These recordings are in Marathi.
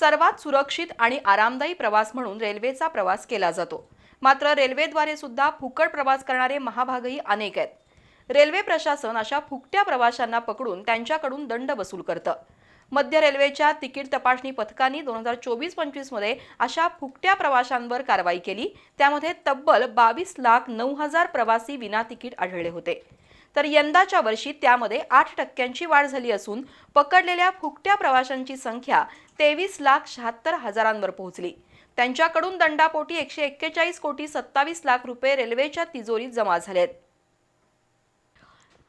सर्वात सुरक्षित आणि आरामदायी प्रवास म्हणून रेल्वेचा प्रवास केला जातो. मात्र रेल्वेद्वारे सुद्धा फुकट प्रवास करणारे महाभागही अनेक आहेत. रेल्वे प्रशासन अशा फुकट्या प्रवाशांना पकडून त्यांच्याकडून दंड वसूल करतं. मध्य रेल्वेच्या तिकीट तपासणी पथकांनी दोन हजार चोवीस पंचवीसमध्ये अशा फुकट्या प्रवाशांवर कारवाई केली. त्यामध्ये तब्बल बावीस लाख नऊ हजार प्रवासी विना तिकीट आढळले होते. तर यंदाच्या वर्षी त्यामध्ये आठ टक्क्यांची वाढ झाली असून पकडलेल्या फुकट्या प्रवाशांची संख्या तेवीस लाख शहात्तर हजारांवर पोहोचली. त्यांच्याकडून दंडापोटी एकशे एक्केचाळीस कोटी सत्तावीस लाख रुपये रेल्वेच्या तिजोरीत जमा झालेत.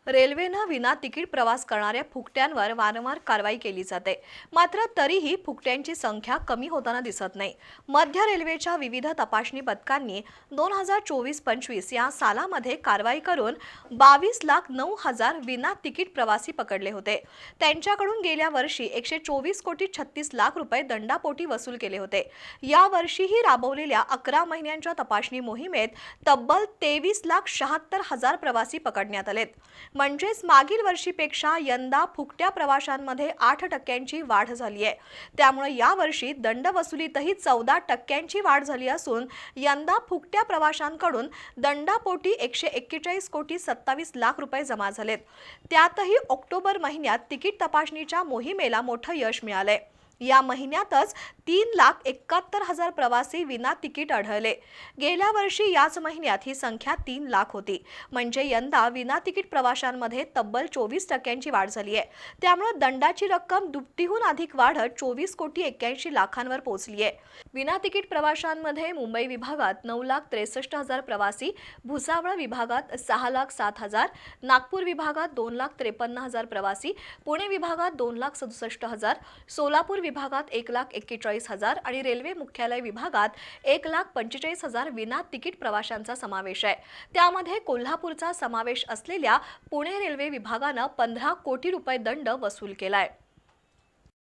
रेल्वेनं विना तिकीट प्रवास करणाऱ्या फुकट्यांवर वारंवार कारवाई केली जाते. मात्र तरीही फुकट्यांची संख्या कमी होताना दिसत नाही. मध्य रेल्वेच्या विविध तपासणी पथकांनी दोन हजार चोवीस पंचवीस या सालामध्ये कारवाई करून बावीस लाख नऊ हजार विना तिकीट प्रवासी पकडले होते. त्यांच्याकडून गेल्या वर्षी एकशे चोवीस कोटी छत्तीस लाख रुपये दंडापोटी वसूल केले होते. यावर्षीही राबवलेल्या अकरा महिन्यांच्या तपासणी मोहिमेत तब्बल तेवीस लाख शहात्तर हजार प्रवासी पकडण्यात आलेत. म्हणजेच मागील वर्षीपेक्षा यंदा फुकट्या प्रवाशांमध्ये आठ टक्क्यांची वाढ झाली आहे. त्यामुळे यावर्षी दंड वसुलीतही चौदा टक्क्यांची वाढ झाली असून यंदा फुकट्या प्रवाशांकडून दंडापोटी एकशे एक्केचाळीस कोटी सत्तावीस लाख रुपये जमा झालेत. त्यातही ऑक्टोबर महिन्यात तिकीट तपासणीच्या मोहिमेला मोठं यश मिळालंय. या महिन्यातच तीन लाख एकाहत्तर हजार प्रवासी विना तिकीट आढळले. गेल्या वर्षी याच महिन्यात ही संख्या तीन लाख होती. म्हणजे यंदा विना तिकीट प्रवाशांमध्ये तब्बल चोवीस टक्क्यांची वाढ झाली आहे. त्यामुळे दंडाची रक्कम दुपटीहून अधिक वाढत चोवीस कोटी एक्क्याऐंशी लाखांवर पोहोचली आहे. विना तिकीट प्रवाशांमध्ये मुंबई विभागात नऊ लाख त्रेसष्ट हजार प्रवासी भुसावळ विभागात सहा लाख सात हजार नागपूर विभागात दोन लाख त्रेपन्न हजार प्रवासी पुणे विभागात दोन लाख सदुसष्ट हजार सोलापूर विभागात एक लाख एक्केचाळीस हजार आणि रेल्वे मुख्यालय विभागात एक लाख पंचेचाळीस हजार विना तिकीट प्रवाशांचा समावेश आहे. त्यामध्ये कोल्हापूरचा समावेश असलेल्या पुणे रेल्वे विभागानं पंधरा कोटी रुपये दंड वसूल केलाय.